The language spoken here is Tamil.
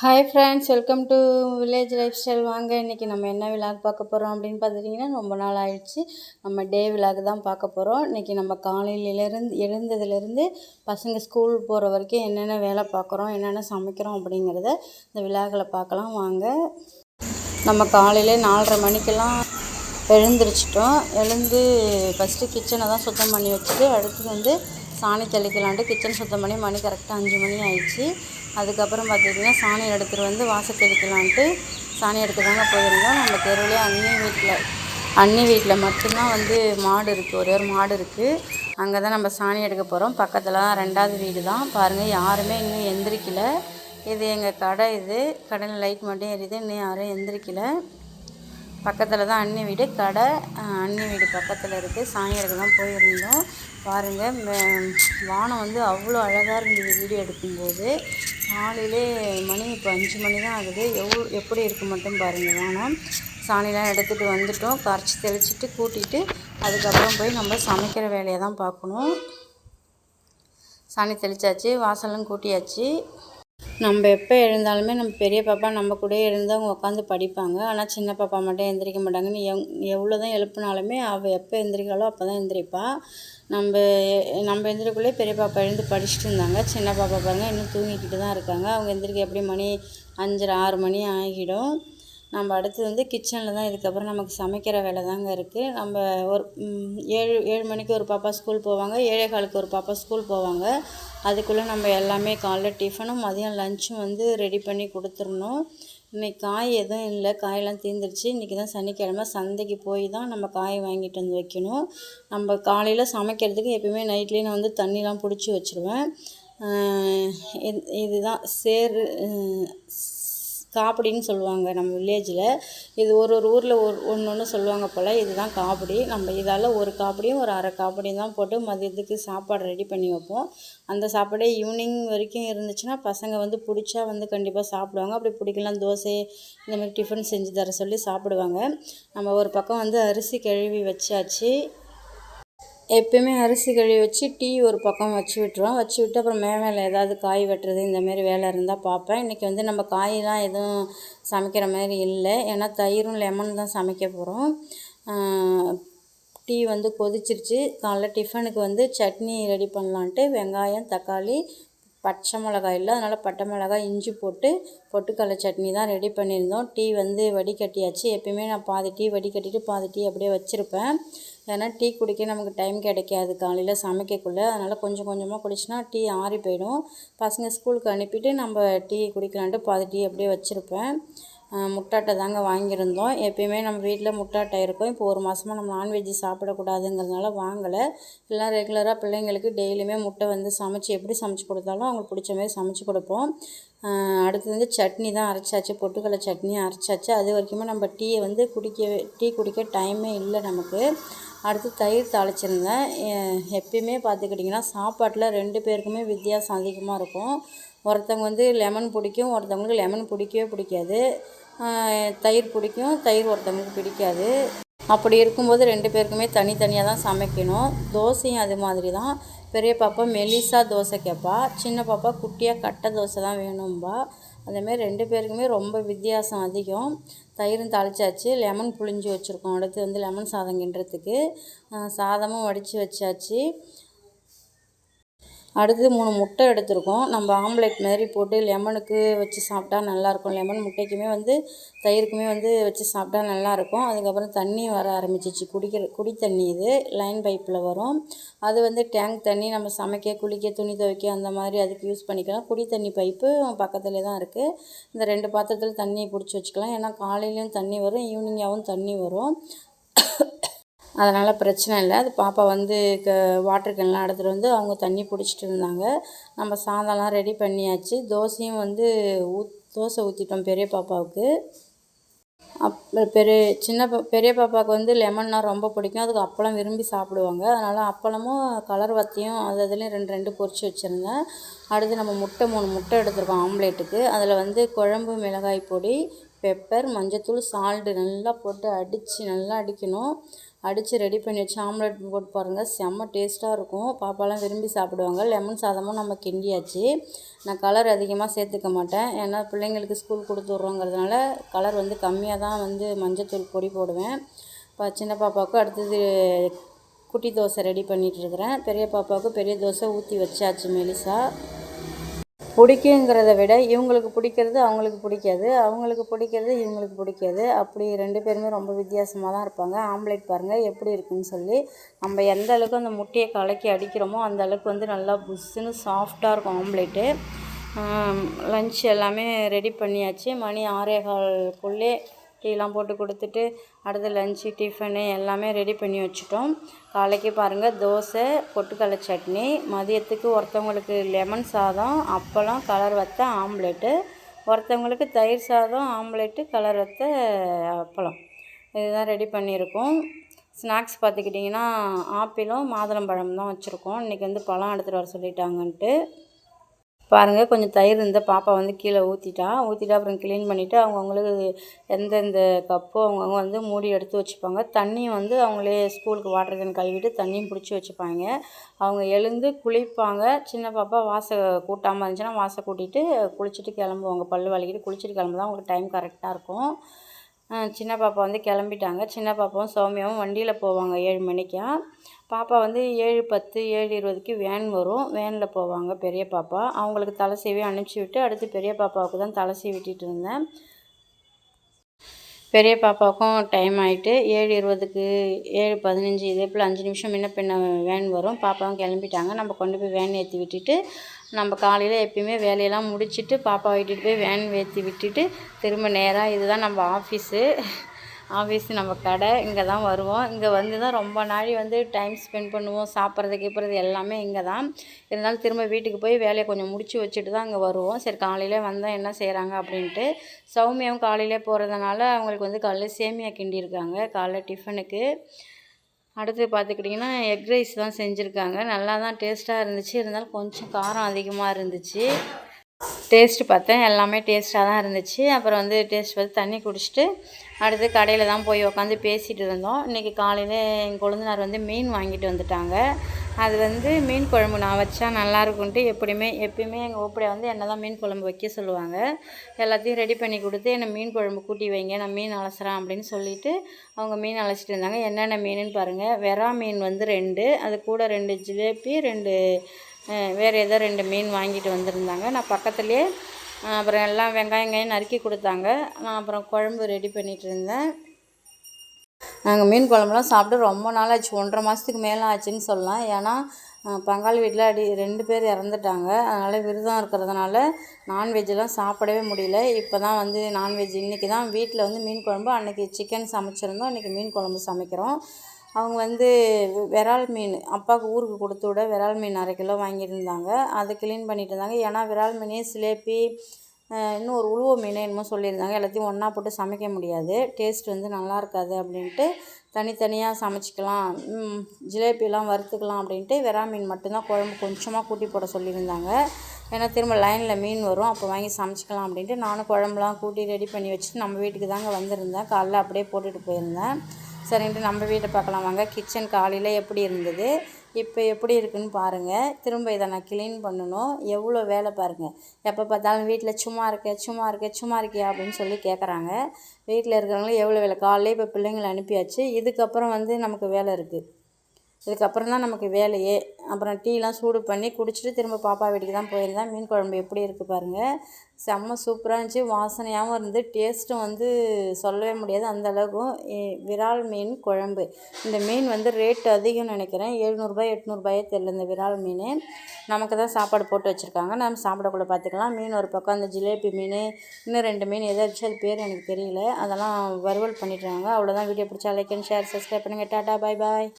Hi friends welcome to village lifestyle வாங்க இன்றைக்கி நம்ம என்ன விழாக் பார்க்க போகிறோம் அப்படின்னு பார்த்துட்டிங்கன்னா ரொம்ப நாள் ஆயிடுச்சு. நம்ம டே விழாக்கு தான் பார்க்க போகிறோம் இன்றைக்கி நம்ம காலையிலேருந்து எழுந்ததுலேருந்து பசங்க ஸ்கூல் போகிற வரைக்கும் என்னென்ன வேலை பார்க்குறோம் என்னென்ன சமைக்கிறோம் அப்படிங்கிறத இந்த விழாக்களை பார்க்கலாம். வாங்க. நம்ம காலையில் நாலரை மணிக்கெல்லாம் எழுந்திரிச்சிட்டோம். எழுந்து ஃபஸ்ட்டு கிச்சனை தான் சுத்தம் பண்ணி வச்சுட்டு அடுத்து வந்து சாணி தெளிக்கலான்ட்டு கிச்சன் சுத்தம் பண்ணி மணி கரெக்டாக அஞ்சு மணி ஆயிடுச்சு. அதுக்கப்புறம் பார்த்திங்கன்னா சாணி எடுத்துகிட்டு வந்து வாசல் தெளிக்கலான்ட்டு சாணி எடுக்க தாங்க போயிருந்தோம். நம்ம தெருவிலே அண்ணி வீட்டில் அண்ணி வீட்டில் மட்டும்தான் வந்து மாடு இருக்குது ஒரே ஒரு மாடு இருக்குது அங்கே தான் நம்ம சாணி எடுக்க போகிறோம் பக்கத்தில் தான் ரெண்டாவது வீடு தான் பாருங்கள் யாருமே இன்னும் எந்திரிக்கல. இது எங்கள் கடை இது. கடையில் லைட் மட்டும் எரியுது. இன்னும் யாரும் எந்திரிக்கல. பக்கத்தில் தான் அண்ணி வீடு. கடை அண்ணி வீடு பக்கத்தில் இருக்குது சாணி எடுக்க தான் போயிருந்தோம் பாருங்கள் வானம் வந்து அவ்வளோ அழகாக இருந்தது வீடியோ எடுக்கும்போது. காலையிலே மணி இப்போ அஞ்சு மணி தான் ஆகுது. எவ்வளோ எப்படி இருக்குது மட்டும் பாருங்கள் வேணாம் சாணிலாம் எடுத்துகிட்டு வந்துட்டோம். கரைச்சி தெளிச்சிட்டு கூட்டிகிட்டு அதுக்கப்புறம் போய் நம்ம சமைக்கிற வேலையை தான் பார்க்கணும். சாணி தெளித்தாச்சு வாசலும் கூட்டியாச்சு. நம்ம எப்போ எழுந்தாலுமே நம்ம பெரிய பாப்பா நம்ம கூட எழுந்து அவங்க உட்காந்து படிப்பாங்க. ஆனால் சின்ன பாப்பா மட்டும் எந்திரிக்க மாட்டாங்கன்னு எவ் எவ்வளோ தான் எழுப்பினாலுமே அவள் எப்போ எந்திரிக்காளோ அப்போ தான் எந்திரிப்பா. நம்ம நம்ம எந்திரிக்குள்ளே பெரிய பாப்பா எழுந்து படிச்சுட்டு இருந்தாங்க. சின்ன பாப்பா பாருங்கள் இன்னும் தூங்கிக்கிட்டு தான் இருக்காங்க. அவங்க எந்திரிக்க எப்படி மணி அஞ்சரை ஆறு மணி ஆகிடும். நம்ம அடுத்தது வந்து கிச்சனில் தான் இதுக்கப்புறம் நமக்கு சமைக்கிற வேலை தாங்க இருக்குது நம்ம ஒரு ஏழு ஏழு மணிக்கு ஒரு பாப்பா ஸ்கூல் போவாங்க ஏழே காலுக்கு ஒரு பாப்பா ஸ்கூல் போவாங்க. அதுக்குள்ளே நம்ம எல்லாமே காலைல டிஃபனும் மதியம் லஞ்சும் வந்து ரெடி பண்ணி கொடுத்துடணும். இன்றைக்கி காய் எதுவும் இல்லை காயெல்லாம் தீர்ந்துருச்சு. இன்றைக்கி தான் சனிக்கிழமை சந்தைக்கு போய் தான் நம்ம காய் வாங்கிட்டு வந்து வைக்கணும். நம்ம காலையில் சமைக்கிறதுக்கு எப்பயுமே நைட்லேயே நான் வந்து தண்ணிலாம் பிடிச்சி வச்சுருவேன். இதுதான் சேரு காப்படின்னு சொல்லுவாங்க நம்ம வில்லேஜில் இது ஒரு ஒரு ஊரில் ஒரு ஒன்று ஒன்று சொல்லுவாங்க போல் இதுதான் காப்படி நம்ம இதால் ஒரு காப்படியும் ஒரு அரை காப்படியும் தான் போட்டு மதியத்துக்கு சாப்பாடு ரெடி பண்ணி வைப்போம். அந்த சாப்பாடே ஈவினிங் வரைக்கும் இருந்துச்சுன்னா பசங்க வந்து பிடிச்சா வந்து கண்டிப்பாக சாப்பிடுவாங்க. அப்படி பிடிக்கலாம் தோசை இந்தமாதிரி டிஃபன் செஞ்சு தர சொல்லி சாப்பிடுவாங்க. நம்ம ஒரு பக்கம் வந்து அரிசி கழுவி வச்சாச்சு. எப்பயுமே அரிசி கழுவி வச்சு டீ ஒரு பக்கம் வச்சு விட்டுருவோம் வச்சு விட்டு அப்புறம் மேலே ஏதாவது காய் வெட்டுறது இந்தமாரி வேலை இருந்தால் பார்ப்பேன். இன்றைக்கி வந்து நம்ம காயெலாம் எதுவும் சமைக்கிற மாதிரி இல்லை. ஏன்னா தயிரும் லெமன் தான் சமைக்க போகிறோம் டீ வந்து கொதிச்சிருச்சு. காலைல டிஃபனுக்கு வந்து சட்னி ரெடி பண்ணலான்ட்டு வெங்காயம் தக்காளி பச்சை மிளகாய் இல்லை. அதனால் பட்டை மிளகாய் இஞ்சி போட்டு பொட்டுக்கடலை சட்னி தான் ரெடி பண்ணியிருந்தோம். டீ வந்து வடிகட்டியாச்சு. எப்பயுமே நான் பாதி டீ வடிகட்டிட்டு பாதி டீ அப்படியே வச்சுருப்பேன். ஏன்னா டீ குடிக்க நமக்கு டைம் கிடைக்காது காலையில் சமைக்கக்குள்ளே. அதனால் கொஞ்சம் கொஞ்சமாக குடிச்சினா டீ ஆறி போயிடும். பசங்க ஸ்கூலுக்கு அனுப்பிட்டு நம்ம டீ குடிக்கலான்ட்டு பாதி டீ அப்படியே வச்சுருப்பேன். முட்டாட்டை தாங்க வாங்கியிருந்தோம். எப்பயுமே நம்ம வீட்டில் முட்டாட்டை இருக்கும். இப்போ ஒரு மாதமாக நம்ம நான்வெஜ் சாப்பிடக்கூடாதுங்கிறதுனால வாங்கலை. எல்லாம் ரெகுலராக பிள்ளைங்களுக்கு டெய்லியுமே முட்டை வந்து சமைச்சு எப்படி சமைச்சு கொடுத்தாலும் அவங்களுக்கு பிடிச்ச மாதிரி சமைச்சு கொடுப்போம். அடுத்தது வந்து சட்னி தான் அரைச்சாச்சு. பொட்டுக்கடலை சட்னி அரைச்சாச்சு. அது வரைக்குமே நம்ம டீயை வந்து குடிக்க டீ குடிக்க டைமே இல்லை நமக்கு. அடுத்து தயிர் தாளிச்சிருந்தேன். எப்பயுமே பார்த்துக்கிட்டிங்கன்னா சாப்பாட்டில் ரெண்டு பேருக்குமே வித்தியாசம் அதிகமாக இருக்கும். ஒருத்தவங்க வந்து லெமன் பிடிக்கும் ஒருத்தவங்களுக்கு லெமன் பிடிக்கவே பிடிக்காது. தயிர் பிடிக்கும் தயிர் ஒருத்தவங்களுக்கு பிடிக்காது. அப்படி இருக்கும்போது ரெண்டு பேருக்குமே தனித்தனியாக தான் சமைக்கணும். தோசையும் அது மாதிரி தான். பெரிய பாப்பா மெலிசா தோசை கேட்பா சின்ன பாப்பா குட்டியாக கட்டை தோசை தான் வேணும்பா. அதேமாரி ரெண்டு பேருக்குமே ரொம்ப வித்தியாசம் அதிகம். தயிரும் தாளிச்சாச்சு. லெமன் புழிஞ்சு வச்சுருக்கோம். அடுத்து வந்து லெமன் சாதம் கிண்டுறதுக்கு. சாதமும் வடித்து வச்சாச்சு. அடுத்து மூணு முட்டை எடுத்திருக்கோம். நம்ம ஆம்லேட் மாதிரி போட்டு லெமனுக்கு வச்சு சாப்பிட்டா நல்லாயிருக்கும். லெமன் முட்டைக்குமே வந்து தயிருக்குமே வந்து வச்சு சாப்பிட்டா நல்லாயிருக்கும். அதுக்கப்புறம் தண்ணி வர ஆரம்பிச்சிச்சு. குடிக்கிற குடி தண்ணி இது. லைன் பைப்பில் வரும். அது வந்து டேங்க் தண்ணி நம்ம சமைக்க குளிக்க துணி துவைக்க அந்த மாதிரி அதுக்கு யூஸ் பண்ணிக்கலாம். குடி தண்ணி பைப்பு பக்கத்துலேயே தான் இருக்குது இந்த ரெண்டு பாத்திரத்தில் தண்ணியை பிடிச்சி வச்சுக்கலாம். ஏன்னா காலையிலையும் தண்ணி வரும் ஈவினிங்காகவும் தண்ணி வரும். அதனால் பிரச்சனை இல்லை. அது பாப்பா வந்து க வாட்டர் கேன்லாம் எடுத்துகிட்டு வந்து அவங்க தண்ணி பிடிச்சிட்டு இருந்தாங்க. நம்ம சாதம்லாம் ரெடி பண்ணியாச்சு. தோசையும் வந்து ஊத் தோசை ஊற்றிட்டோம் பெரிய பாப்பாவுக்கு. அப் பெரிய சின்ன பா பெரிய பாப்பாவுக்கு வந்து லெமன்னா ரொம்ப பிடிக்கும். அதுக்கு அப்பளம் விரும்பி சாப்பிடுவாங்க. அதனால் அப்பளமும் கலர் வத்தியும் அது அதுலேயும் ரெண்டு ரெண்டு பொரிச்சு வச்சுருந்தேன். அடுத்து நம்ம முட்டை மூணு முட்டை எடுத்துருக்கோம் ஆம்லேட்டுக்கு. அதில் வந்து குழம்பு மிளகாய் பொடி பெப்பர் மஞ்சத்தூள் சால்ட்டு நல்லா போட்டு அடித்து நல்லா அடிக்கணும். அடித்து ரெடி பண்ணி வச்சு ஆம்லெட் போட்டு பாருங்கள் செம்ம டேஸ்ட்டாக இருக்கும். பாப்பாலாம் விரும்பி சாப்பிடுவாங்க. லெமன் சாதமும் நம்ம கிண்டியாச்சு. நான் கலர் அதிகமாக சேர்த்துக்க மாட்டேன். ஏன்னா பிள்ளைங்களுக்கு ஸ்கூல் கொடுத்து விட்றோங்கிறதுனால கலர் வந்து கம்மியாக தான் வந்து மஞ்சத்தூள் பொடி போடுவேன். இப்போ சின்ன பாப்பாவுக்கு அடுத்தது குட்டி தோசை ரெடி பண்ணிகிட்ருக்குறேன் பெரிய பாப்பாவுக்கு பெரிய தோசை ஊற்றி வச்சாச்சு மெலிசா. பிடிக்குங்கிறத விட இவங்களுக்கு பிடிக்கிறது அவங்களுக்கு பிடிக்காது அவங்களுக்கு பிடிக்கிறது இவங்களுக்கு பிடிக்காது. அப்படி ரெண்டு பேருமே ரொம்ப வித்தியாசமாக தான் இருப்பாங்க. ஆம்லேட் பாருங்கள் எப்படி இருக்குன்னு சொல்லி நம்ம எந்த அளவுக்கு அந்த முட்டையை கலக்கி அடிக்கிறோமோ அந்த அளவுக்கு வந்து நல்லா புஷ்ஷுன்னு சாஃப்டாக இருக்கும் ஆம்லேட்டு. லன்ச் எல்லாமே ரெடி பண்ணியாச்சு. மணி ஆறே கால்குள்ளே டீலாம் போட்டு கொடுத்துட்டு அடுத்து லஞ்சு டிஃபனு எல்லாமே ரெடி பண்ணி வச்சுட்டோம். காலைக்கு பாருங்கள் தோசை பொட்டுக்கடலை சட்னி மதியத்துக்கு ஒருத்தவங்களுக்கு லெமன் சாதம் அப்பளம் கலர் வத்த ஆம்லெட்டு ஒருத்தவங்களுக்கு தயிர் சாதம் ஆம்லெட்டு கலர் வத்த அப்பளம். இதுதான் ரெடி பண்ணியிருக்கோம். ஸ்நாக்ஸ் பார்த்துக்கிட்டிங்கன்னா ஆப்பிளும் மாதுளம்பழம் தான் வச்சுருக்கோம். இன்றைக்கி வந்து பழம் எடுத்துகிட்டு வர சொல்லிட்டாங்கன்ட்டு. பாருங்கள் கொஞ்சம் தயிர் இருந்தால் பாப்பா வந்து கீழே ஊற்றிட்டா ஊற்றிட்டு அப்புறம் க்ளீன் பண்ணிவிட்டு அவங்கவுங்களுக்கு எந்தெந்த கப்போ அவங்கவுங்க வந்து மூடி எடுத்து வச்சுப்பாங்க. தண்ணியும் வந்து அவங்களே ஸ்கூலுக்கு வாட்டர் கேன் கழுவிட்டு தண்ணியும் பிடிச்சி வச்சுப்பாங்க. அவங்க எழுந்து குளிப்பாங்க. சின்ன பாப்பா வாசை கூட்டாமல் இருந்துச்சுன்னா வாசை கூட்டிகிட்டு குளிச்சுட்டு கிளம்புவாங்க. பல் வலிக்கிட்டு குளிச்சுட்டு கிளம்புதான் அவங்களுக்கு டைம் கரெக்டாக இருக்கும். சின்ன பாப்பா வந்து கிளம்பிட்டாங்க. சின்ன பாப்பாவும் சௌமியாவும் வண்டியில் போவாங்க. ஏழு மணிக்கா. பாப்பா வந்து ஏழு பத்து ஏழு இருபதுக்கு வேன் வரும். வேனில் போவாங்க பெரிய பாப்பா. அவங்களுக்கு தலை சீவி அனுப்பிச்சி விட்டு அடுத்து பெரிய பாப்பாவுக்கு தான் தலை விட்டுட்டு இருந்தேன். பெரிய பாப்பாவுக்கும் டைம் ஆகிட்டு ஏழு இருபதுக்கு ஏழு பதினஞ்சு இதே போல் அஞ்சு நிமிஷம் முன்ன பின்ன வேன் வரும். பாப்பாவும் கிளம்பிட்டாங்க. நம்ம கொண்டு போய் வேன் ஏற்றி விட்டுட்டு நம்ம காலையில் எப்பயுமே வேலையெல்லாம் முடிச்சுட்டு பாப்பாவை விட்டுட்டு போய் வேன் ஏற்றி விட்டுட்டு திரும்ப நேராக இதுதான் நம்ம ஆஃபீஸு ஆஃபீஸ் நம்ம கடை இங்கே தான் வருவோம். இங்கே வந்து தான் ரொம்ப நாள் வந்து டைம் ஸ்பெண்ட் பண்ணுவோம். சாப்பிட்றது கீப்பிட்றது எல்லாமே இங்கே தான். இருந்தாலும் திரும்ப வீட்டுக்கு போய் வேலையை கொஞ்சம் முடிச்சு வச்சுட்டு தான் இங்கே வருவோம். சரி காலையிலே வந்தால் என்ன செய்கிறாங்க அப்படின்ட்டு சௌமியாவும் காலையிலே போகிறதுனால அவங்களுக்கு வந்து காலையில் சேமியா கிண்டியிருக்காங்க காலைல டிஃபனுக்கு. அடுத்து பார்த்துக்கிட்டிங்கன்னா எக் ரைஸ் தான் செஞ்சுருக்காங்க. நல்லா தான் டேஸ்ட்டாக இருந்துச்சு. இருந்தாலும் கொஞ்சம் காரம் அதிகமாக இருந்துச்சு. டேஸ்ட்டு பார்த்தேன். எல்லாமே டேஸ்ட்டாக தான் இருந்துச்சு. அப்புறம் வந்து டேஸ்ட் பார்த்து தண்ணி குடிச்சிட்டு அடுத்து கடையில் தான் போய் உட்காந்து பேசிகிட்டு இருந்தோம். இன்றைக்கி காலையில் எங்கள் கொழுந்தனார் வந்து மீன் வாங்கிட்டு வந்துட்டாங்க. அது வந்து மீன் குழம்பு நான் வச்சா நல்லாயிருக்குன்ட்டு எப்படியுமே எப்பயுமே எங்கள் ஓப்படியை வந்து என்ன தான் மீன் குழம்பு வைக்க சொல்லுவாங்க. எல்லாத்தையும் ரெடி பண்ணி கொடுத்து என்னை மீன் குழம்பு கூட்டி வைங்க நான் மீன் அலசுகிறேன் அப்படின்னு சொல்லிவிட்டு அவங்க மீன் அலசிட்டு இருந்தாங்க. என்னென்ன மீனுன்னு பாருங்கள் வெறா மீன் வந்து ரெண்டு அது கூட ரெண்டு ஜிலேபி ரெண்டு வேறு ஏதோ ரெண்டு மீன் வாங்கிட்டு வந்திருந்தாங்க. நான் பக்கத்துலேயே அப்புறம் எல்லாம் வெங்காயம் நறுக்கி கொடுத்தாங்க. நான் அப்புறம் குழம்பு ரெடி பண்ணிகிட்டு இருந்தேன். நாங்கள் மீன் குழம்புலாம் சாப்பிட்டு ரொம்ப நாள் ஆச்சு ஒன்றரை மாதத்துக்கு மேலே ஆச்சுன்னு சொல்லலாம். ஏன்னா பங்காளி வீட்டில் அடி ரெண்டு பேர் இறந்துட்டாங்க. அதனால் விரதம் இருக்கிறதுனால நான்வெஜ்லாம் சாப்பிடவே முடியல. இப்போ தான் வந்து நான்வெஜ் இன்றைக்கி தான் வீட்டில் வந்து மீன் குழம்பு அன்றைக்கி சிக்கன் சமைச்சிருந்தோம். இன்றைக்கி மீன் குழம்பு சமைக்கிறோம். அவங்க வந்து விரால் மீன் அப்பாவுக்கு ஊருக்கு கொடுத்து விட விரால் மீன் அரை கிலோ வாங்கியிருந்தாங்க. அதை க்ளீன் பண்ணிட்டு இருந்தாங்க ஏன்னா விரால் மீனே சிலேப்பி இன்னும் ஒரு உழுவ மீன் என்னமோ சொல்லியிருந்தாங்க. எல்லாத்தையும் ஒன்றா போட்டு சமைக்க முடியாது. டேஸ்ட் வந்து நல்லா இருக்காது அப்படின்ட்டு தனித்தனியாக சமைச்சிக்கலாம் ஜிலேபிலாம் வறுத்துக்கலாம் அப்படின்ட்டு விரா மீன் மட்டும்தான் குழம்பு கொஞ்சமாக கூட்டி போட சொல்லியிருந்தாங்க. ஏன்னா திரும்ப லைனில் மீன் வரும். அப்போ வாங்கி சமைச்சிக்கலாம் அப்படின்ட்டு நானும் குழம்புலாம் கூட்டி ரெடி பண்ணி வச்சுட்டு நம்ம வீட்டுக்கு தாங்க வந்திருந்தேன். காலைல அப்படியே போட்டுட்டு போயிருந்தேன். சரின்ட்டு நம்ம வீட்டை பார்க்கலாம் வாங்க. கிச்சன் காலையில் எப்படி இருந்தது? இப்போ எப்படி இருக்குன்னு பாருங்கள் திரும்ப இதை நான் க்ளீன் பண்ணணும். எவ்வளோ வேலை பாருங்கள் எப்போ பார்த்தாலும் வீட்டில் சும்மா இருக்க சும்மா இருக்க சும்மா இருக்கியா அப்படின்னு சொல்லி கேட்குறாங்க. வீட்டில் இருக்கிறவங்களும் எவ்வளோ வேலை. காலையில் இப்போ பிள்ளைங்களை அனுப்பியாச்சு. இதுக்கப்புறம் வந்து நமக்கு வேலை இருக்குது இதுக்கப்புறம் தான் நமக்கு வேலையே. அப்புறம் டீலாம் சூடு பண்ணி குடிச்சிட்டு திரும்ப பாப்பா வீட்டுக்கு தான் போயிருந்தேன் மீன் குழம்பு எப்படி இருக்குது பாருங்கள் செம்ம சூப்பராக இருந்துச்சு. வாசனையாகவும் இருந்து டேஸ்ட்டும் வந்து சொல்லவே முடியாது அந்த அளவுக்கும் விரால் மீன் குழம்பு. இந்த மீன் வந்து ரேட் அதிகம்னு நினைக்கிறேன். எழுநூறுபா எட்நூறுபாயே தெரில இந்த விரால் மீன். நமக்கு தான் சாப்பாடு போட்டு வச்சுருக்காங்க. நம்ம சாப்பிடக்குள்ள பார்த்துக்கலாம். மீன் ஒரு பக்கம் அந்த ஜிலேபி மீன் இன்னும் ரெண்டு மீன் எதாச்சும் அது பேர் எனக்கு தெரியல. அதெல்லாம் வறுவல் பண்ணிட்டுருக்காங்க அவ்வளோதான் வீடியோ பிடிச்சா லைக் அண்ட் ஷேர் சப்ஸ்கிரைப் பண்ணுங்கள் டாட்டா பாய் பாய்